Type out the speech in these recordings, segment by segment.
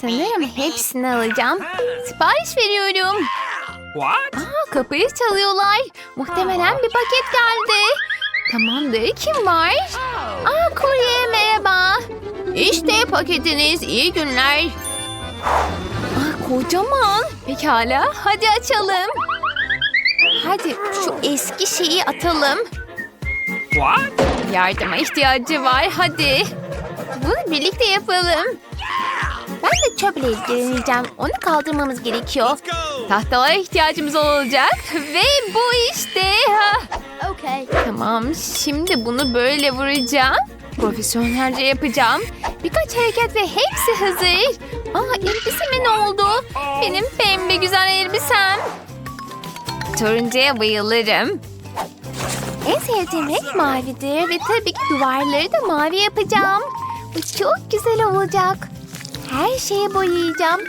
Sanırım hepsini alacağım. Sipariş veriyorum. What? Aa, kapıyı çalıyorlar. Muhtemelen bir paket geldi. Tamamdır. Kim var? Aa, kurye merhaba. İşte paketiniz. İyi günler. Aa, kocaman. Pekala. Hadi açalım. Hadi şu eski şeyi atalım. What? Yardıma ihtiyacı var. Hadi. Bunu birlikte yapalım. Ben de çöple ilgileneceğim. Onu kaldırmamız gerekiyor. Tahtalara ihtiyacımız olacak. Ve bu işte. Okay. Tamam. Şimdi bunu böyle vuracağım. Profesyonelce yapacağım. Birkaç hareket ve hepsi hazır. Aa elbiseme ne oldu? Benim pembe güzel elbisem. Turuncuya bayılırım. En sevdiğim renk mavidir ve tabii ki duvarları da mavi yapacağım. Bu çok güzel olacak. Her şeye boyayacağım.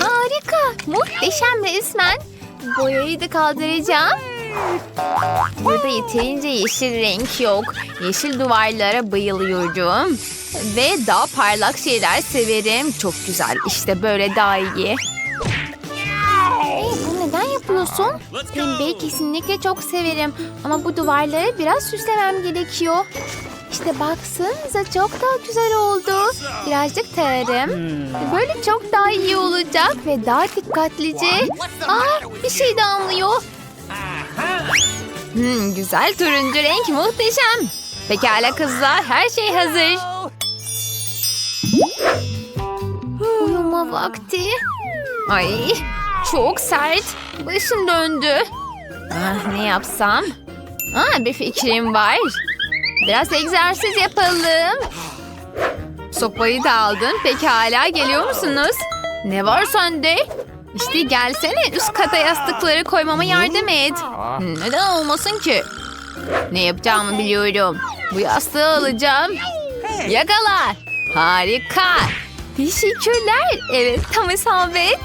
Harika, muhteşem resmen. Boyayı da kaldıracağım. Burada yeterince yeşil renk yok. Yeşil duvarlara bayılıyorum. Ve daha parlak şeyler severim. Çok güzel. İşte böyle daha iyi. Hey, bunu neden yapıyorsun? Pembeyi kesinlikle çok severim. Ama bu duvarları biraz süslemem gerekiyor. İşte baksanıza çok daha güzel oldu. Birazcık tararım. Böyle çok daha iyi olacak ve daha dikkatlice. Aa, bir şey damlıyor. Hmm, güzel turuncu renk muhteşem. Pekala kızlar her şey hazır. Uyuma vakti. Ay çok sert. Başım döndü. Ah, ne yapsam? Aa, bir fikrim var. Biraz egzersiz yapalım. Sopayı da aldın. Pekala geliyor musunuz? Ne var sende? İşte gelsene üst kata yastıkları koymama yardım et. Neden olmasın ki? Ne yapacağımı biliyorum. Bu yastığı alacağım. Yakala. Harika. Teşekkürler. Evet tam isabet.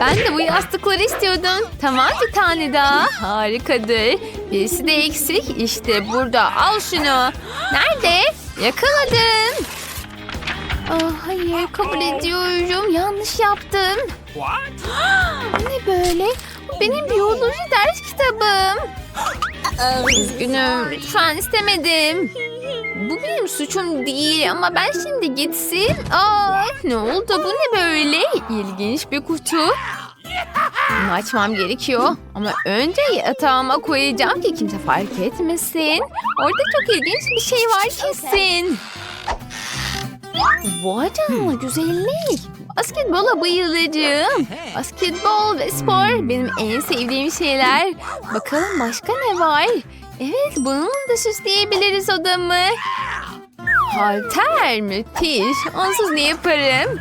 Ben de bu yastıkları istiyordum. Tamam bir tane daha. Harikadır. Birisi de eksik. İşte burada. Al şunu. Nerede? Yakaladım. Ah, hayır kabul ediyorum. Yanlış yaptım. What? Ne böyle? Bu benim biyoloji ders kitabım. Üzgünüm. Lütfen istemedim. Bu benim suçum değil ama ben şimdi gitsin. Aa, ne oldu? Bu ne böyle? İlginç bir kutu. Bunu açmam gerekiyor. Ama önce yatağıma koyacağım ki kimse fark etmesin. Orada çok ilginç bir şey var kesin. Vay canına güzellik. Basketbola bayılırım. Basketbol ve spor benim en sevdiğim şeyler. Bakalım başka ne var? Evet bununla da süsleyebiliriz odamı. Halter müthiş. Onsuz ne yaparım?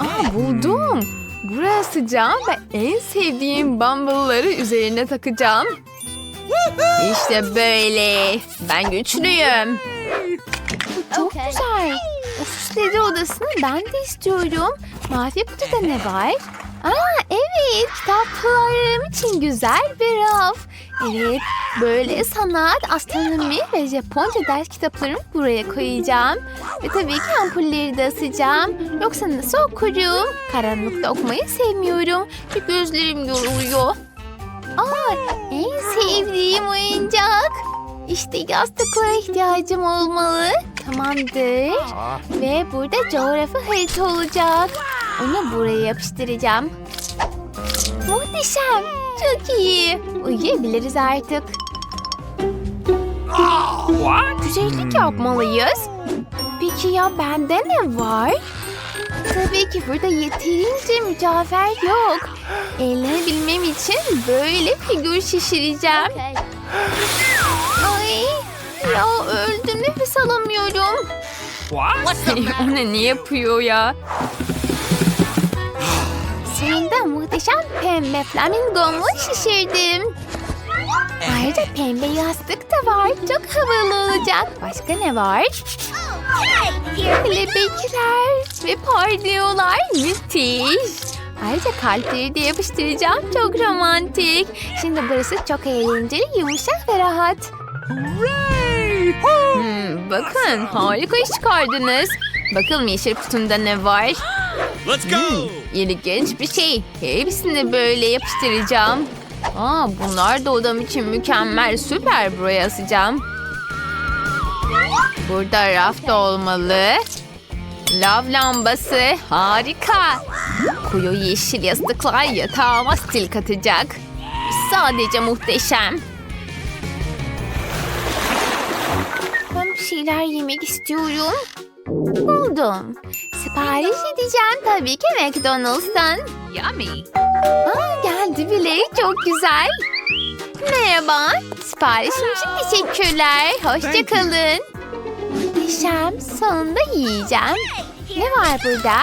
Aa buldum. Buraya asacağım ve en sevdiğim bumblları üzerine takacağım. İşte böyle. Ben güçlüyüm. Çok Okay. güzel. O süsledi odasını ben de istiyorum. Mavi kutuda ne var? Aa evet kitaplarım için güzel bir raf. Evet böyle sanat, astronomi ve Japonca ders kitaplarımı buraya koyacağım. Ve tabii ki ampulleri de asacağım. Yoksa nasıl okurum? Karanlıkta okumayı sevmiyorum. Ve gözlerim yoruluyor. Aa en sevdiğim oyuncak. İşte yastıklara ihtiyacım olmalı. Tamamdır. Ve burada coğrafi harita olacak. Onu buraya yapıştıracağım. Muhteşem. Çok iyi. Uyuyabiliriz artık. What? Güzellik yapmalıyız. Peki ya bende ne var? Tabii ki burada yeterince mücevher yok. Eğlenebilmem için böyle figür şişireceğim. Ay ya öldüm nefes alamıyorum. What? o ne, ne yapıyor ya? Sonunda muhteşem pembe flamingomu şişirdim. Ayrıca pembe yastık da var. Çok havalı olacak. Başka ne var? Kelebekler ve parlıyorlar. Müthiş. Ayrıca kalpleri de yapıştıracağım. Çok romantik. Şimdi burası çok eğlenceli, yumuşak ve rahat. Hmm, bakın harika iş çıkardınız. Bakalım yeşil kutumda ne var? Let's go. İlginç bir şey. Hepsini böyle yapıştıracağım. Aa, bunlar da odam için mükemmel. Süper buraya asacağım. Burada rafta olmalı. Lav lambası. Harika. Koyu yeşil yastıklar yatağıma stil katacak. Sadece muhteşem. Ben bir şeyler yemek istiyorum. Buldum. Sipariş edeceğim tabii ki McDonald's'tan. Yummy. Aa, geldi bile. Çok güzel. Merhaba. Siparişim için teşekkürler. Hoşçakalın. Muhteşem. Sonunda yiyeceğim. Ne var burada?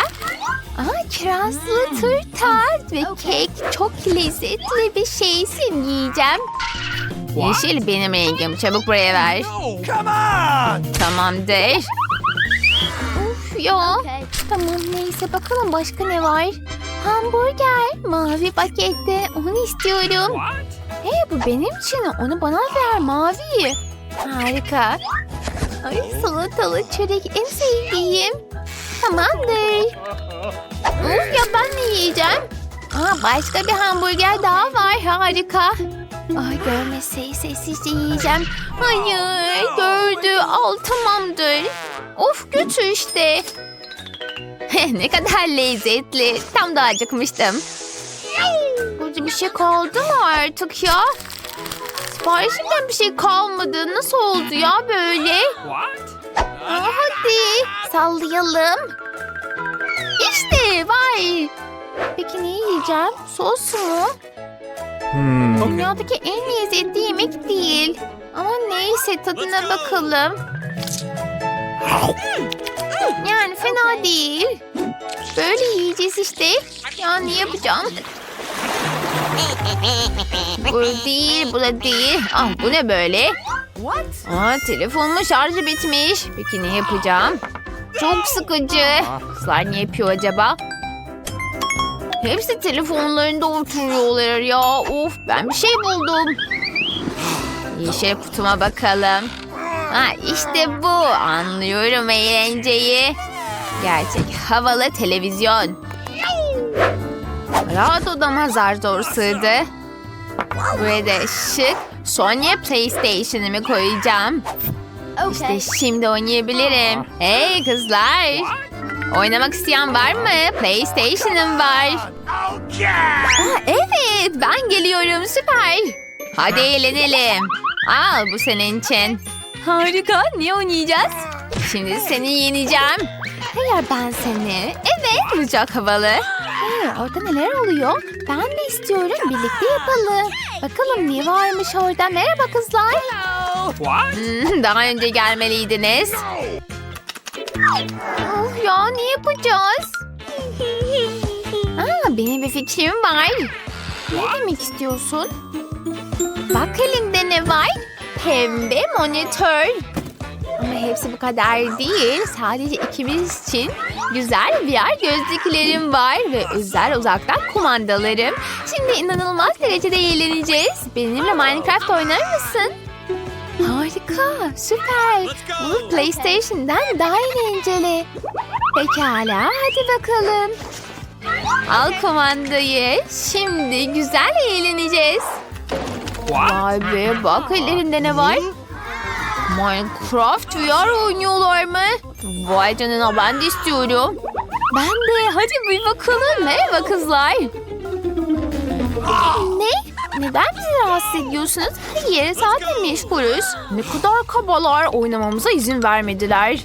Aa, kirazlı turta ve kek. Çok lezzetli bir şeysin yiyeceğim. Yeşil benim rengim. Çabuk buraya ver. Tamamdır. Of ya. Tamam neyse bakalım başka ne var? Hamburger. Mavi pakette. Onu istiyorum. Hey bu benim için. Onu bana ver mavi. Harika. Ay salatalı çörek en sevdiğim. Tamamdır. Of ya ben ne yiyeceğim? Aa, başka bir hamburger daha var. Harika. Ay görmese sessizce yiyeceğim. Hayır gördü. Al tamamdır. Of götür işte. ne kadar lezzetli. Tam da acıkmıştım. Burada bir şey kaldı mı artık ya? Siparişimden bir şey kalmadı. Nasıl oldu ya böyle? What? Aa, hadi sallayalım. İşte var. Peki ne yiyeceğim? Sos mu? Dünyadaki en lezzetli yemek değil. Ama neyse tadına bakalım. Yani fena değil. Böyle yiyeceğiz işte. Ya ne yapacağım? Bu değil, bu da değil. Ah bu ne böyle? Aa telefonumun şarjı bitmiş. Peki ne yapacağım? Çok sıkıcı. Kızlar ne yapıyor acaba? Hepsi telefonlarında oturuyorlar ya. Of ben bir şey buldum. Yeşil kutuma bakalım. Ha işte bu. Anlıyorum eğlenceyi. Gerçek havalı televizyon. Rahat odama zar zor sığdı. Buraya da şık Sonya PlayStation'ımı koyacağım. İşte şimdi oynayabilirim. Hey kızlar. Oynamak isteyen var mı? PlayStation'ım var. Aa, evet ben geliyorum süper. Hadi eğlenelim. Al bu senin için. Harika ne oynayacağız? Şimdi seni yeneceğim. Hayır ben seni. Evet bu çok havalı. Hayır orada neler oluyor? Ben de istiyorum birlikte yapalım. Bakalım ne varmış orada. Merhaba kızlar. What? Hmm, Daha önce gelmeliydiniz. Of ya ne yapacağız? Aa, benim bir fikrim var. Ne demek istiyorsun? Bak elimde ne var? Pembe monitör. Ama hepsi bu kadar değil. Sadece ikimiz için güzel VR gözlüklerim var ve özel uzaktan kumandalarım. Şimdi inanılmaz derecede eğleneceğiz. Benimle Minecraft oynar mısın? Harika, süper. Bu PlayStation'dan daha eğlenceli. Pekala, hadi bakalım. Al kumandayı. Şimdi güzel eğleneceğiz. Vay be, bak ellerinde ne var? Minecraft VR oynuyorlar mı? Vay canına ben de istiyorum. Ben de. Hadi bir bakalım. Merhaba kızlar. Ne? Neden bizi rahatsız ediyorsunuz? Hayır zaten meşgulüz. Ne kadar kabalar oynamamıza izin vermediler.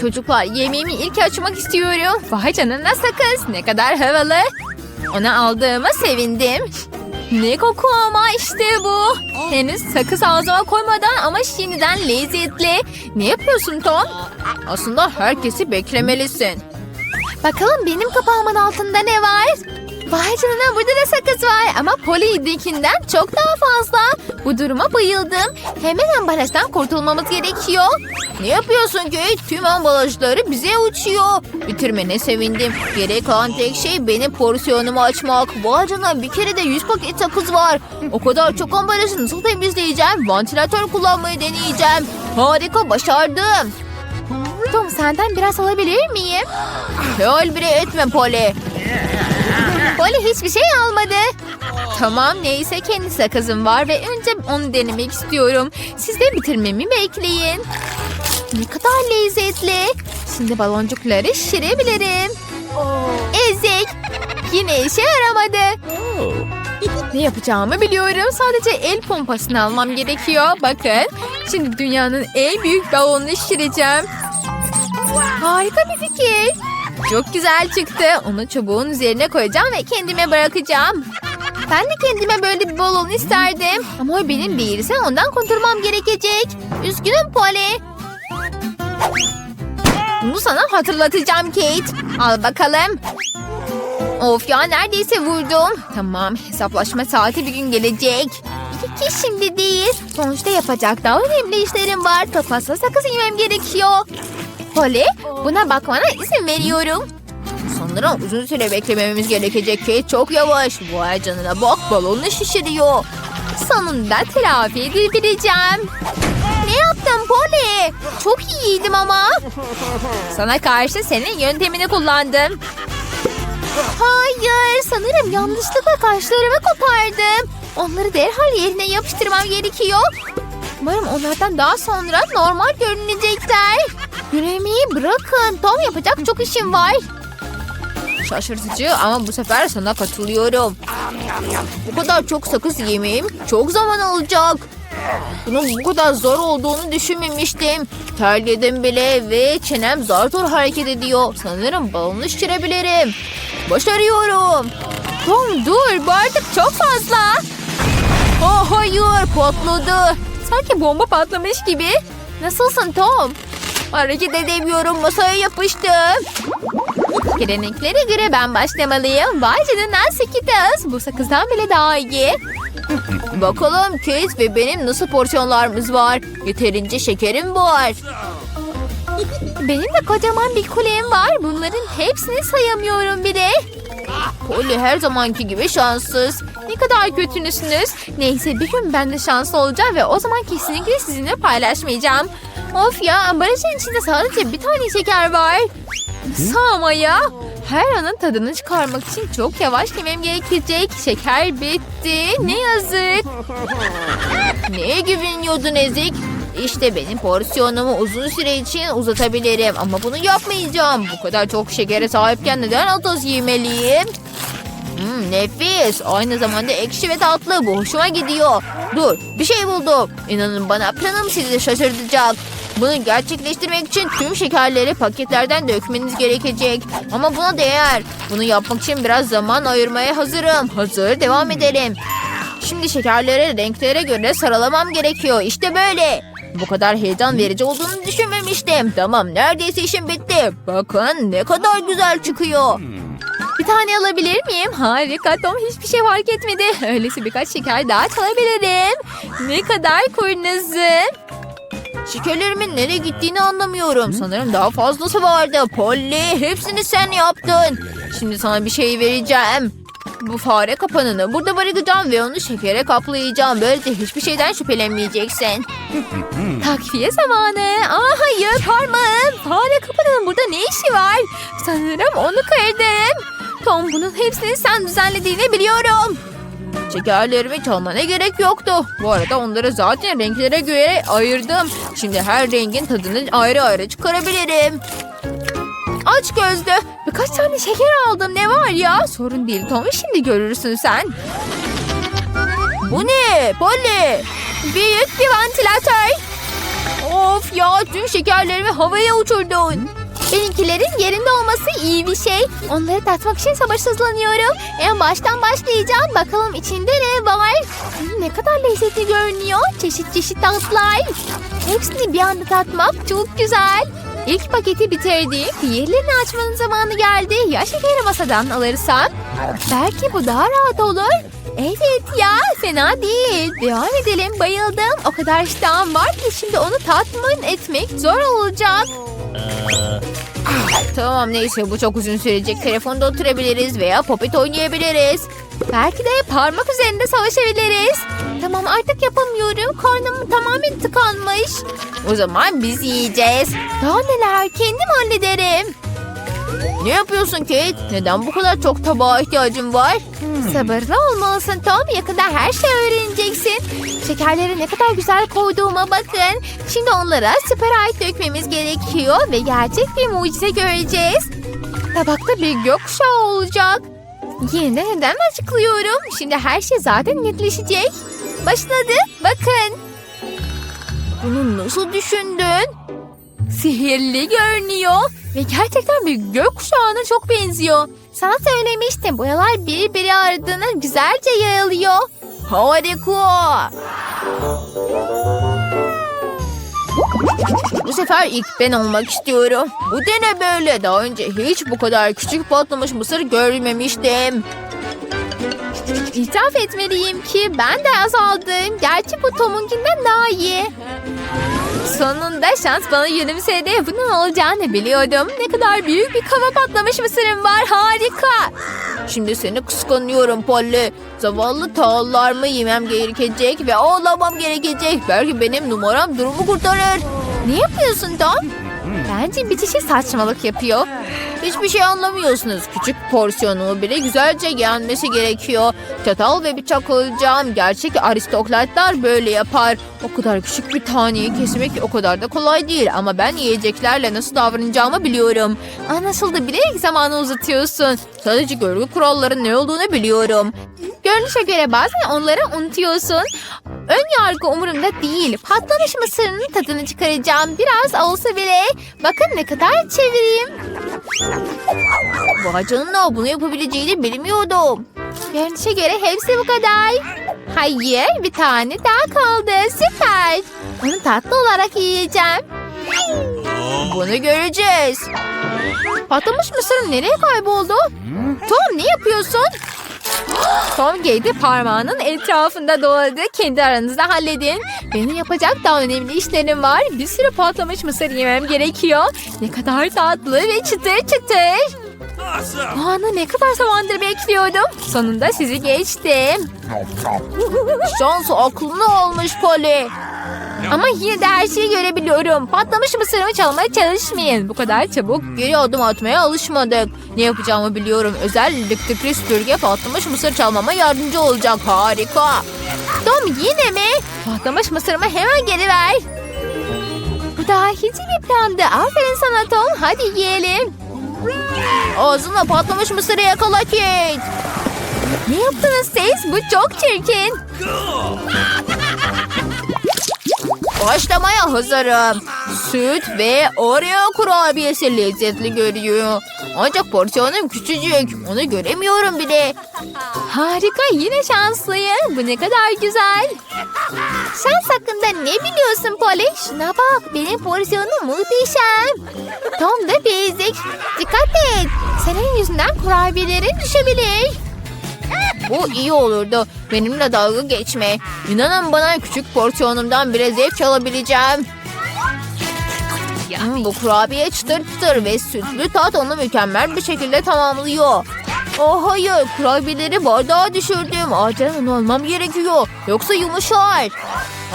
Çocuklar yemeğimi ilk açmak istiyorum. Vay canına sakız. Ne kadar havalı. Onu aldığıma sevindim. Ne koku ama işte bu. Henüz sakız ağzıma koymadan ama şimdiden lezzetli. Ne yapıyorsun Tom? Aslında herkesi beklemelisin. Bakalım benim kapağımın altında ne var? Vay canına burada da sakız var ama Poli'dekinden çok daha fazla. Bu duruma bayıldım. Hemen ambalajdan kurtulmamız gerekiyor. Ne yapıyorsun ki? Tüm ambalajları bize uçuyor. Bitirmene sevindim. Gerek kalan tek şey benim porsiyonumu açmak. Vay canına bir kere de 100 paket sakız var. O kadar çok ambalajı nasıl temizleyeceğim? Vantilatör kullanmayı deneyeceğim. Harika başardım. Tom senden biraz alabilir miyim? Lol bile etme Polly. Polly hiçbir şey almadı. Tamam neyse kendi sakızım var ve önce onu denemek istiyorum. Siz de bitirmemi bekleyin. Ne kadar lezzetli. Şimdi baloncukları şişirebilirim. Ezik. Yine işe yaramadı. Ne yapacağımı biliyorum. Sadece el pompasını almam gerekiyor. Bakın. Şimdi dünyanın en büyük balonunu şişireceğim. Harika bir fikir. Çok güzel çıktı. Onu çubuğun üzerine koyacağım ve kendime bırakacağım. Ben de kendime böyle bir balon isterdim. Ama o benim değilse ondan kurtulmam gerekecek. Üzgünüm Polly. Bunu sana hatırlatacağım Kate. Al bakalım. Of ya neredeyse vurdum. Tamam hesaplaşma saati bir gün gelecek. İki kişi şimdi değil. Sonuçta yapacak daha önemli işlerim var. Çok fazla sakız yemem gerekiyor. Polly buna bakmana izin veriyorum. Sanırım uzun süre beklememiz gerekecek Kate çok yavaş. Vay canına bak balonunu şişiriyor. Sonunda telafi edebileceğim. Ne yaptın Polly? Çok iyiydim ama. Sana karşı senin yöntemini kullandım. Hayır, sanırım yanlışlıkla kaşlarımı kopardım. Onları derhal yerine yapıştırmam gerekiyor. Umarım onlardan daha sonra normal görünecekler. Yüreğimi bırakın. Tom yapacak çok işim var. Şaşırtıcı ama bu sefer sana katılıyorum. Bu kadar çok sakız yemeyim çok zaman alacak. Bunun bu kadar zor olduğunu düşünmemiştim. Terledim bile ve çenem zar zor hareket ediyor. Sanırım balonu şişirebilirim. Başarıyorum. Tom dur bu artık çok fazla. Oh hayır patladı. Sanki bomba patlamış gibi. Nasılsın Tom? Hareket edemiyorum masaya yapıştım. Geleneklere göre ben başlamalıyım. Vay canına Skittles. Bu sakızdan bile daha iyi. Bakalım Kate ve benim nasıl porsiyonlarımız var. Yeterince şekerim var. Benim de kocaman bir kulem var. Bunların hepsini sayamıyorum bile. Polly her zamanki gibi şanssız. Ne kadar kötünüsünüz. Neyse bir gün ben de şanslı olacağım ve o zaman kesinlikle sizinle paylaşmayacağım. Of ya ambalajın içinde sadece bir tane şeker var. Ama ya? Her anın tadını çıkarmak için çok yavaş yemem gerekecek. Şeker bitti. Ne yazık. Neye güveniyordun Ezik? İşte benim porsiyonumu uzun süre için uzatabilirim. Ama bunu yapmayacağım. Bu kadar çok şekere sahipken neden atos yemeliyim? Hmm, nefis. Aynı zamanda ekşi ve tatlı. Bu hoşuma gidiyor. Dur bir şey buldum. İnanın bana planım sizi şaşırtacak. Bunu gerçekleştirmek için tüm şekerleri paketlerden dökmeniz gerekecek. Ama buna değer. Bunu yapmak için biraz zaman ayırmaya hazırım. Hazır devam edelim. Şimdi şekerleri renklere göre sıralamam gerekiyor. İşte böyle. Bu kadar heyecan verici olduğunu düşünmemiştim. Tamam neredeyse işim bitti. Bakın ne kadar güzel çıkıyor. Bir tane alabilir miyim? Harika Tom hiçbir şey fark etmedi. Öyleyse birkaç şeker daha çalabilirim. Ne kadar kurnazım. Şekerlerimin nereye gittiğini anlamıyorum. Sanırım daha fazlası vardı. Polly hepsini sen yaptın. Şimdi sana bir şey vereceğim. Bu fare kapanını burada bırakacağım ve onu şekere kaplayacağım. Böylece hiçbir şeyden şüphelenmeyeceksin. Takviye zamanı. Aa hayır parmağım. Fare kapanının burada ne işi var? Sanırım onu kırdım. Tom bunun hepsini sen düzenlediğini biliyorum. Şekerlerimi çalmana gerek yoktu. Bu arada onları zaten renklere göre ayırdım. Şimdi her rengin tadını ayrı ayrı çıkarabilirim. Aç gözlü. Birkaç tane şeker aldım. Ne var ya? Sorun değil Tom. Şimdi görürsün sen. Bu ne? Polly. Büyük bir vantilatör. Of ya tüm şekerlerimi havaya uçurdun. Benimkilerin yerinde olması iyi bir şey. Onları tatmak için sabırsızlanıyorum. En baştan başlayacağım. Bakalım içinde ne var? Hmm, Ne kadar lezzetli görünüyor. Çeşit çeşit tatlar. Hepsini bir anda tatmak çok güzel. İlk paketi bitirdim. Diğerlerini açmanın zamanı geldi. Ya şekeri masadan alırsam? Belki bu daha rahat olur. Evet ya fena değil. Devam edelim bayıldım. O kadar iştahım var ki şimdi onu tatmin etmek zor olacak. Tamam neyse bu çok uzun sürecek. Telefonda oturabiliriz veya popet oynayabiliriz. Belki de parmak üzerinde savaşabiliriz. Tamam artık yapamıyorum. Karnım tamamen tıkanmış. O zaman biz yiyeceğiz. Daha neler kendim hallederim. Ne yapıyorsun Kate? Neden bu kadar çok tabağa ihtiyacın var? Sabırlı olmalısın Tom. Yakında her şeyi öğreneceksin. Şekerleri ne kadar güzel koyduğuma bakın. Şimdi onlara Sprite dökmemiz gerekiyor ve gerçek bir mucize göreceğiz. Tabakta bir gökkuşağı olacak. Yeniden neden açıklıyorum. Şimdi her şey zaten netleşecek. Başladı. Bakın. Bunu nasıl düşündün? Sihirli görünüyor. Ve gerçekten bir gökkuşağına çok benziyor. Sana söylemiştim. Boyalar birbiri ardına güzelce yayılıyor. Harika. Bu sefer ilk ben olmak istiyorum. Bu da ne böyle? Daha önce hiç bu kadar küçük patlamış mısır görmemiştim. İtiraf etmeliyim ki ben de azaldım. Gerçi bu Tom'unkinden daha iyi. Sonunda şans bana gülümsedi. Bunun olacağını biliyordum. Ne kadar büyük bir kava patlamış mısırım var. Harika. Şimdi seni kıskanıyorum Polly. Zavallı tağlarımı yemem gerekecek ve ağlamam gerekecek. Belki benim numaram durumu kurtarır. Ne yapıyorsun Tom? Bence bir çeşit saçmalık yapıyor. Hiçbir şey anlamıyorsunuz. Küçük porsiyonu bile güzelce yenmesi gerekiyor. Çatal ve bıçak alacağım. Gerçek aristokratlar böyle yapar. O kadar küçük bir taneyi kesmek o kadar da kolay değil. Ama ben yiyeceklerle nasıl davranacağımı biliyorum. Anlaşıldı bilerek zamanı uzatıyorsun. Sadece görgü kuralların ne olduğunu biliyorum. Görünüşe göre bazen onları unutuyorsun. Ön yargı umurumda değil. Patlamış mısırının tadını çıkaracağım. Biraz olsa bile. Bakın ne kadar çevireyim. Vay canına bunu yapabileceğini bilmiyordum. Görünüşe göre hepsi bu kadar. Hayır bir tane daha kaldı. Süper. Onu tatlı olarak yiyeceğim. Bunu göreceğiz. Patlamış mısırın nereye kayboldu? Tom ne yapıyorsun? Tom Gate'i parmağının etrafında doladı. Kendi aranızda halledin. Benim yapacak daha önemli işlerim var. Bir sürü patlamış mısır yemem gerekiyor. Ne kadar tatlı ve çıtır çıtır. Bu anı ne kadar zamandır bekliyordum. Sonunda sizi geçtim. Şans aklını almış Polly. Ama yine de her şeyi görebiliyorum. Patlamış mısırımı çalmaya çalışmayın. Bu kadar çabuk geri adım atmaya alışmadık. Ne yapacağımı biliyorum. Özel elektrikli süpürge patlamış mısır çalmama yardımcı olacak. Harika. Tom yine mi? Patlamış mısırımı hemen geri ver. Bu daha hiç bir plandı. Aferin sana Tom. Hadi yiyelim. Ağzına patlamış mısırı yakala Kate. Ne yaptınız siz? Bu çok çirkin. Başlamaya hazırım. Süt ve Oreo kurabiyesi lezzetli görüyor. Ancak porsiyonum küçücük. Onu göremiyorum bile. Harika yine şanslıyım. Bu ne kadar güzel. Şans hakkında ne biliyorsun Polly? Şuna bak benim porsiyonum muhteşem. Tom da bezik. Dikkat et. Senin yüzünden kurabiyelerin düşebilir. Bu iyi olurdu. Benimle dalga geçme. İnanın bana küçük porsiyonumdan bile zevk alabileceğim. Hmm, bu kurabiye çıtır çıtır ve sütlü tat onu mükemmel bir şekilde tamamlıyor. Oh hayır kurabiyeleri bardağa düşürdüm. Acilen olmam gerekiyor. Yoksa yumuşar.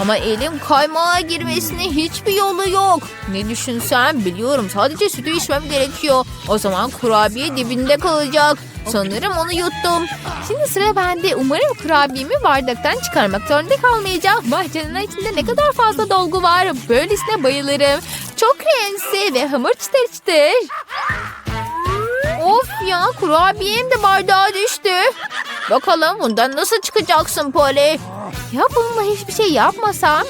Ama elim kaymağa girmesine hiçbir yolu yok. Ne düşünsem biliyorum sadece sütü içmem gerekiyor. O zaman kurabiye dibinde kalacak. Sanırım onu yuttum. Şimdi sıra bende. Umarım kurabiyemi bardaktan çıkarmak zorunda kalmayacağım. Canına içinde ne kadar fazla dolgu var. Böylesine bayılırım. Çok rensi ve hamur çıtır çıtır. Of ya kurabiyem de bardağa düştü. Bakalım bundan nasıl çıkacaksın Polly? Ya bununla hiçbir şey yapmasam?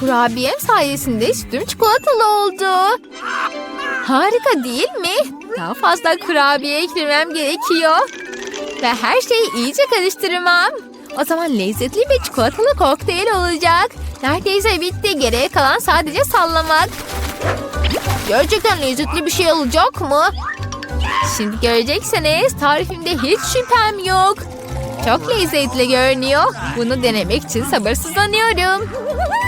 Kurabiyem sayesinde sütüm çikolatalı oldu. Harika değil mi? Daha fazla kurabiye eklemem gerekiyor. Ve her şeyi iyice karıştırmam. O zaman lezzetli bir çikolatalı kokteyl olacak. Neredeyse bitti. Geriye kalan sadece sallamak. Gerçekten lezzetli bir şey olacak mı? Şimdi göreceksiniz tarifimde hiç şüphem yok. Çok lezzetli görünüyor. Bunu denemek için sabırsızlanıyorum.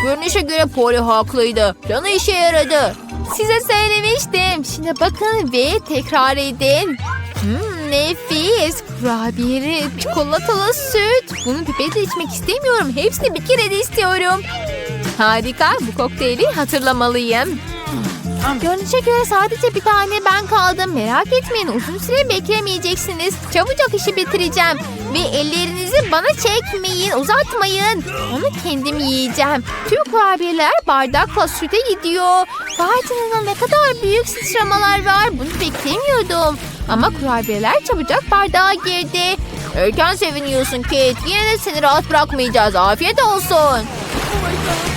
Görünüşe göre Polly haklıydı. Planı işe yaradı. Size söylemiştim. Şimdi bakın ve tekrar edin. Hmm, nefis. Kurabiyeli, çikolatalı süt. Bunu pipetle içmek istemiyorum. Hepsini bir kere de istiyorum. Harika. Bu kokteyli hatırlamalıyım. Görünüşe göre sadece bir tane ben kaldım. Merak etmeyin uzun süre beklemeyeceksiniz. Çabucak işi bitireceğim. Ve ellerinizi bana çekmeyin, uzatmayın. Onu kendim yiyeceğim. Tüm kurabiyeler bardakla süte gidiyor. Vay ne kadar büyük sıçramalar var. Bunu beklemiyordum. Ama kurabiyeler çabucak bardağa girdi. Erken seviniyorsun Kate. Yine de seni rahat bırakmayacağız. Afiyet olsun. Ne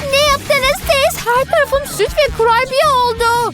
yaptınız siz? Her tarafım süt ve kurabiye oldu.